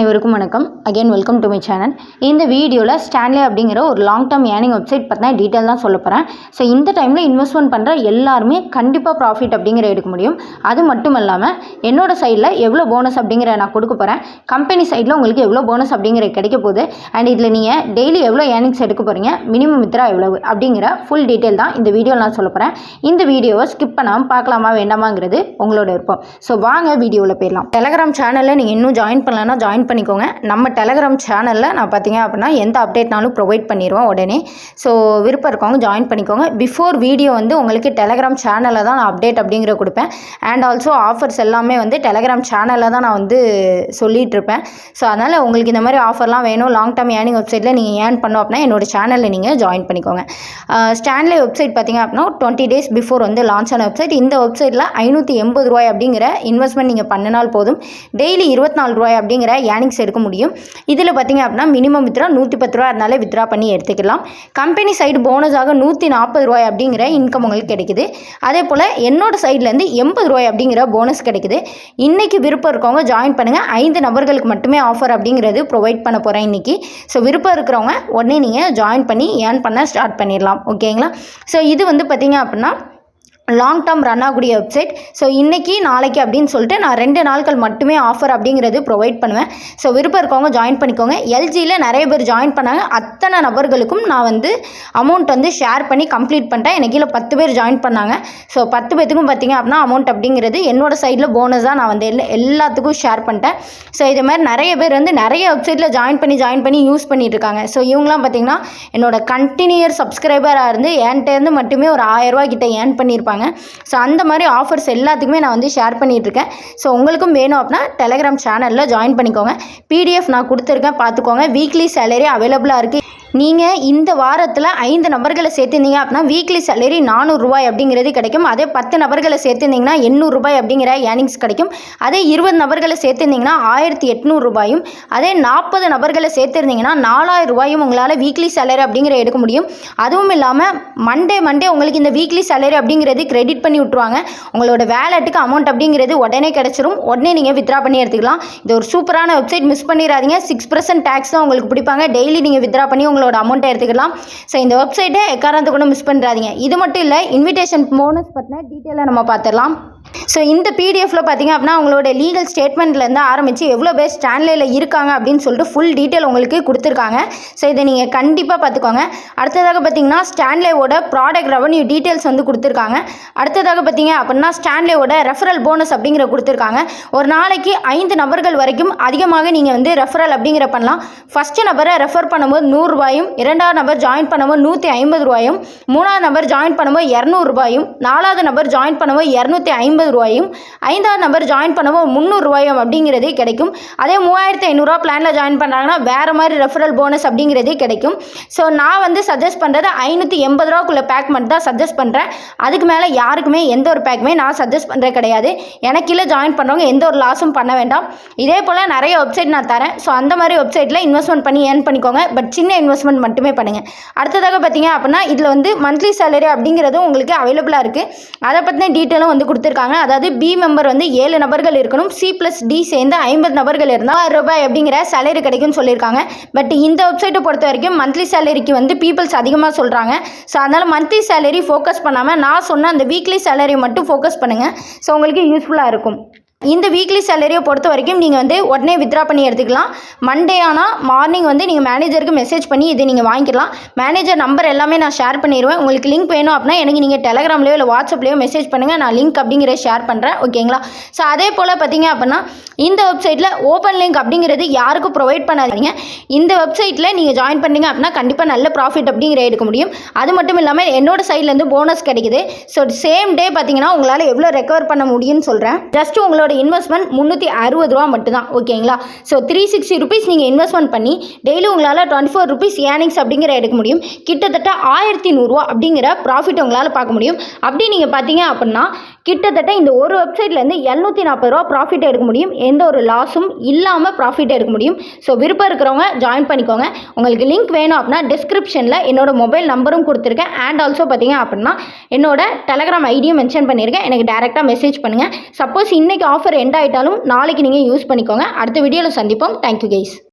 அனைவருக்கும் வணக்கம். Again welcome to my channel இந்த வீடியோவில் ஸ்டான்லே அப்படிங்கிற ஒரு லாங் டேர்ம் ஏர்னிங் வெப்சைட் பற்றின டீட்டெயில் தான் சொல்ல போகிறேன் ஸோ இந்த டைமில் இன்வெஸ்ட்மெண்ட் பண்ணுற எல்லாருமே கண்டிப்பாக ப்ராஃபிட் அப்படிங்கிற எடுக்க முடியும். அது மட்டும் இல்லாமல் என்னோட சைடில் எவ்வளோ போனஸ் அப்படிங்கிற நான் கொடுக்க போகிறேன் கம்பெனி சைடில் உங்களுக்கு எவ்வளோ போனஸ் அப்படிங்கிற கிடைக்க போகுது. அண்ட் இதில் நீங்கள் டெய்லி எவ்வளோ ஏர்னிங்ஸ் எடுக்க போகிறீங்க மினிமம் மித்ரா எவ்வளவு? அப்படிங்கிற ஃபுல் டீட்டெயில் தான் இந்த வீடியோவில் நான் சொல்ல போகிறேன் இந்த வீடியோவை ஸ்கிப் பண்ணாமல் பார்க்கலாமா வேண்டாமாங்கிறது உங்களோட விருப்பம். ஸோ வாங்க வீடியோவில் போயிடலாம். டெலகிராம் சேனலில் நீங்கள் இன்னும் ஜாயின் பண்ணலன்னா ஜாயின் பண்ணிக்கோங்க. நம்ம டெலகிராம் சேனலில் நான் பார்த்தீங்க அப்படின்னா எந்த அப்டேட்னாலும் ப்ரொவைட் பண்ணிடுவோம் உடனே. ஸோ விருப்பம் இருக்கவங்க ஜாயின் பண்ணிக்கோங்க. பிஃபோர் வீடியோ வந்து உங்களுக்கு டெலகிராம் சேனலில் தான் நான் அப்டேட் அப்படிங்கிற கொடுப்பேன். அண்ட் ஆல்சோ ஆஃபர்ஸ் எல்லாமே வந்து டெலகிராம் சேனலில் தான் நான் வந்து சொல்லிகிட்ருப்பேன் ஸோ அதனால் உங்களுக்கு இந்த மாதிரி ஆஃபர்லாம் வேணும். லாங் டேர்ம் ஏர்னிங் வெப்சைட்டில் நீங்கள் ஏர்ன் பண்ணோம் அப்படின்னா என்னோடய சேனலில் நீங்கள் ஜாயின் பண்ணிக்கோங்க. ஸ்டான்லே வெப்சைட் பார்த்தீங்க அப்படின்னா டுவெண்ட்டி டேஸ் பிஃபோர் வந்து லான்ச் ஆன வெப்சைட் இந்த வெப்சைட்டில் ஐநூற்றி எண்பது ரூபாய் அப்படிங்கிற இன்வெஸ்ட்மெண்ட் நீங்கள் பண்ணினால் போதும். டெய்லி இருபத்தி நாலு ரூபாய் அப்படிங்கிற ஏர்னிங்ஸ் எடுக்க முடியும். இதில் பார்த்தீங்க அப்படின்னா மினிமம் வித்ரா நூற்றி பத்து ரூபா இருந்தாலே வித்ரா பண்ணி எடுத்துக்கலாம். கம்பெனி சைடு போனஸாக நூற்றி நாற்பது ரூபாய் அப்படிங்கிற இன்கம் உங்களுக்கு கிடைக்குது. அதே போல் என்னோடய சைட்லேருந்து எண்பது ரூபாய் அப்படிங்கிற போனஸ் கிடைக்குது. இன்றைக்கி விருப்பம் இருக்கவங்க ஜாயின் பண்ணுங்கள் ஐந்து நபர்களுக்கு மட்டுமே ஆஃபர் அப்படிங்கிறது ப்ரொவைட் பண்ண போகிறேன் இன்றைக்கி ஸோ விருப்பம் இருக்கிறவங்க உடனே நீங்கள் ஜாயின் பண்ணி ஏர்ன் பண்ண ஸ்டார்ட் பண்ணிடலாம். ஓகேங்களா ஸோ இது வந்து பார்த்திங்க அப்படின்னா லாங் டேர்ம் ரன் ஆகக்கூடிய வெப்சைட் ஸோ இன்றைக்கி நாளைக்கு அப்படின்னு சொல்லிட்டு நான் ரெண்டு நாட்கள் மட்டுமே ஆஃபர் அப்படிங்கிறது ப்ரொவைட் பண்ணுவேன். ஸோ விருப்பம் இருக்கவங்க ஜாயின் பண்ணிக்கோங்க. எல்ஜியில் நிறைய பேர் ஜாயின் பண்ணாங்க. அத்தனை நபர்களுக்கும் நான் வந்து அமௌண்ட் வந்து ஷேர் பண்ணி கம்ப்ளீட் பண்ணிட்டேன். எனக்கு கீழே பத்து பேர் ஜாயின் பண்ணாங்க. ஸோ பத்து பேத்துக்கும் பார்த்தீங்க அப்படின்னா அமௌண்ட் அப்படிங்கிறது என்னோட சைடில் போனஸாக நான் வந்து எல்லா எல்லாத்துக்கும் ஷேர் பண்ணிட்டேன். ஸோ இது மாதிரி நிறைய பேர் வந்து நிறைய வெப்சைட்டில் ஜாயின் பண்ணி ஜாயின் பண்ணி யூஸ் பண்ணிட்டு இருக்காங்க. ஸோ இவங்களாம் பார்த்திங்கன்னா என்னோட கண்டினியூர் சப்ஸ்கிரைபராக இருந்து என்கிட்டேருந்து மட்டுமே ஒரு ஆயிரரூவா கிட்ட ஏர்ன் பண்ணியிருப்பாங்க. ஸோ அந்த மாதிரி ஆஃபர்ஸ் எல்லாத்துக்குமே நான் வந்து ஷேர் பண்ணிகிட்ருக்கேன் ஸோ உங்களுக்கும் வேணும் அப்படின்னா டெலகிராம் சேனலில் ஜாயின் பண்ணிக்கோங்க. பிடிஎஃப் நான் கொடுத்துருக்கேன் பார்த்துக்கோங்க. வீக்லி சேலரி அவைலபிளாக இருக்குது நீங்கள் இந்த வாரத்தில் ஐந்து நபர்களை சேர்த்துருந்தீங்க அப்படின்னா வீக்லி சேலரி நானூறுரூவாய் அப்படிங்கிறது கிடைக்கும். அதே பத்து நபர்களை சேர்த்துருந்தீங்கன்னா எண்ணூறுரூபாய் அப்படிங்கிற ஏர்னிங்ஸ் கிடைக்கும். அதே இருபது நபர்களை சேர்த்துருந்தீங்கன்னா ஆயிரத்தி எட்நூறுரூபாயும் அதே நாற்பது நபர்களை சேர்த்துருந்தீங்கன்னா நாலாயிரம் ரூபாயும் உங்களால் வீக்லி சேலரி அப்படிங்கிற எடுக்க முடியும். அதுவும் இல்லாமல் மண்டே மண்டே உங்களுக்கு இந்த வீக்லி சேலரி அப்படிங்கிறது கிரெடிட் பண்ணி விட்ருவாங்க உங்களோட வேலெட்டுக்கு அமௌண்ட் அப்படிங்கிறது உடனே கிடச்சிரும். உடனே நீங்கள் வித்ரா பண்ணி எடுத்துக்கலாம். இது ஒரு சூப்பரான வெப்சைட் மிஸ் பண்ணிடாதீங்க. சிக்ஸ் பர்சன்ட் டேக்ஸ் தான் உங்களுக்கு பிடிப்பாங்க. டெய்லி நீங்கள் வித்ரா பண்ணி உங்களுக்கு உங்களோட அமௌண்ட்டை எடுத்துக்கலாம் ஸோ இந்த வெப்சைட்டை எக்காரணத்தை கூட மிஸ் பண்ணுறாதீங்க இது மட்டும் இல்லை இன்விடேஷன் போனஸ் பற்றின டீட்டெயிலாக நம்ம பார்த்துடலாம். ஸோ இந்த பிடிஎஃப்பில் பார்த்தீங்க அப்படின்னா அவங்களோட லீகல் ஸ்டேட்மெண்ட்லேருந்து ஆரம்பித்து எவ்வளோ பேர் ஸ்டான்லேயில் இருக்காங்க அப்படின்னு சொல்லிட்டு ஃபுல் டீட்டெயில் உங்களுக்கு கொடுத்துருக்காங்க. ஸோ இதை நீங்கள் கண்டிப்பாக பார்த்துக்கோங்க அடுத்ததாக பார்த்தீங்கன்னா ஸ்டான்லேவோட ப்ராடக்ட் ரெவன்யூ டீட்டெயில்ஸ் வந்து கொடுத்துருக்காங்க. அடுத்ததாக பார்த்தீங்க அப்படின்னா ஸ்டான்லேவோட ரெஃபரல் போனஸ் அப்படிங்கிற கொடுத்துருக்காங்க. ஒரு நாளைக்கு ஐந்து நபர்கள் வரைக்கும் அதிகமாக நீங்கள் வந்து ரெஃபரல் அப்படிங்கிற பண்ணலாம். ஃபஸ்ட்டு நபரை ரெஃபர் பண்ணும்போது நூறுரூபாயும் இரண்டாவது நபர் ஜாயின் பண்ணும்போது நூற்றி ஐம்பது ரூபாயும் மூணாவது நபர் ஜாயின் பண்ணும்போது இரநூறுபாயும் நாலாவது நபர் ஜாயின் பண்ணும்போது இரநூத்தி ஐம்பது ரூபாயும் ஐந்தாவது நபர் ஜாயின் பண்ணும்போது முந்நூறுரூவாயும் அப்படிங்கிறதே கிடைக்கும். அதே மூவாயிரத்து ஐநூறுரூவா பிளானில் ஜாயின் பண்ணுறாங்கன்னா வேறு மாதிரி ரெஃபரல் போனஸ் அப்படிங்கிறதே கிடைக்கும். ஸோ நான் வந்து சஜஸ்ட் பண்ணுறது ஐநூற்றி எண்பது ரூபாக்குள்ள பேக் மட்டும் தான் சஜஸ்ட் பண்ணுறேன் அதுக்கு மேலே யாருக்குமே எந்த ஒரு பேக்குமே நான் சஜஸ்ட் பண்ணுறது கிடையாது. எனக்கு கீழே ஜாயின் பண்ணுறவங்க எந்த ஒரு லாஸும் பண்ண வேண்டாம். இதே போல் நிறைய வெப்சைட் நான் தரேன். ஸோ அந்த மாதிரி வெப்சைட்டில் இன்வெஸ்ட்மெண்ட் பண்ணி ஏர்ன் பண்ணிக்கோங்க. பட் சின்ன இன்வெஸ்ட்மெண்ட் மட்டுமே பண்ணுங்கள் அடுத்ததாக பார்த்தீங்க அப்படின்னா இதில் வந்து மந்த்லி சேலரி அப்படிங்கிறதும் உங்களுக்கு அவைலபிளாக இருக்குது அதை பற்றின டீட்டெயிலும் வந்து கொடுத்துருக்காங்க. அதாவது பி மெம்பர் வந்து ஏழு நபர்கள் இருக்கணும். சி ப்ளஸ் டி சேர்ந்து ஐம்பது நபர்கள் இருந்தால் ஆறு ரூபாய் அப்படிங்கிற சேலரி கிடைக்கும்னு சொல்லியிருக்காங்க. பட் இந்த வெப்சைட்டை பொறுத்த வரைக்கும் மந்த்லி சேலரிக்கு வந்து பீப்புள்ஸ் அதிகமாக சொல்கிறாங்க ஸோ அதனால் மந்த்லி சேலரி ஃபோக்கஸ் பண்ணாமல் நான் சொன்ன அந்த வீக்லி சேலரி மட்டும் ஃபோக்கஸ் பண்ணுங்கள் ஸோ உங்களுக்கு யூஸ்ஃபுல்லாக இருக்கும். இந்த வீக்லி சேலரியை பொறுத்த வரைக்கும் நீங்கள் வந்து உடனே வித்ரா பண்ணி எடுத்துக்கலாம். மண்டே ஆனால் மார்னிங் வந்து நீங்கள் மேனேஜருக்கு மெசேஜ் பண்ணி இதை நீங்கள் வாங்கிக்கலாம். மேனேஜர் நம்பர் எல்லாமே நான் ஷேர் பண்ணிடுவேன் உங்களுக்கு லிங்க் வேணும் அப்படின்னா எனக்கு நீங்கள் டெலகிராம்லேயோ இல்லை வாட்ஸ்அப்லேயோ மெசேஜ் பண்ணுங்கள் நான் லிங்க் அப்படிங்கிற ஷேர் பண்ணுறேன் ஓகேங்களா ஸோ அதே போல் பார்த்தீங்க அப்படின்னா இந்த வெப்சைட்டில் ஓப்பன் லிங்க் அப்படிங்கிறது யாருக்கும் ப்ரொவைட் பண்ணாதீங்க. இந்த வெப்சைட்டில் நீங்கள் ஜாயின் பண்ணீங்க அப்படின்னா கண்டிப்பாக நல்ல ப்ராஃபிட் அப்படிங்கிற எடுக்க முடியும். அது மட்டும் இல்லாமல் என்னோட சைட்லேருந்து போனஸ் கிடைக்குது. ஸோ சேம் டே பார்த்தீங்கன்னா உங்களால் எவ்வளோ ரெக்கவர் பண்ண முடியும்னு சொல்கிறேன் ஜஸ்ட் உங்களோட இன்வெஸ்ட்மெண்ட் முந்நூற்றி அறுபது ரூபா மட்டும்தான் ஓகேங்களா ஸோ த்ரீ சிக்ஸ்டி ருபீஸ் நீங்கள் இன்வெஸ்ட்மெண்ட் பண்ணி டெய்லி உங்களால் டுவெண்ட்டி ஃபோர் ருபீஸ் ஏர்னிங்ஸ் அப்படிங்கிற எடுக்க முடியும். கிட்டத்தட்ட ஆயிரத்தி நூறுரூவா அப்படிங்கிற ப்ராஃபிட் உங்களால் பார்க்க முடியும். அப்படி நீங்கள் பார்த்தீங்க அப்படின்னா கிட்டத்தட்ட இந்த ஒரு வெப்சைட்லேருந்து எழுநூற்றி நாற்பது ரூபா ப்ராஃபிட் எடுக்க முடியும். எந்த ஒரு லாஸும் இல்லாமல் ப்ராஃபிட் எடுக்க முடியும். ஸோ விருப்பம் இருக்கிறவங்க ஜாயின் பண்ணிக்கோங்க. உங்களுக்கு லிங்க் வேணும் அப்படின்னா டிஸ்கிரிப்ஷனில் என்னோட மொபைல் நம்பரும் கொடுத்துருக்கேன். அண்ட் ஆல்சோ பார்த்தீங்க அப்படின்னா என்னோட டெலகிராம் ஐடியும் மென்ஷன் பண்ணியிருக்கேன். எனக்கு டேரெக்டாக மெசேஜ் பண்ணுங்கள் சப்போஸ் இன்றைக்கி ஆஃபர் எண்ட் ஆகிட்டாலும் நாளைக்கு நீங்கள் யூஸ் பண்ணிக்கோங்க. அடுத்த வீடியோவில் சந்திப்போம். Thank you guys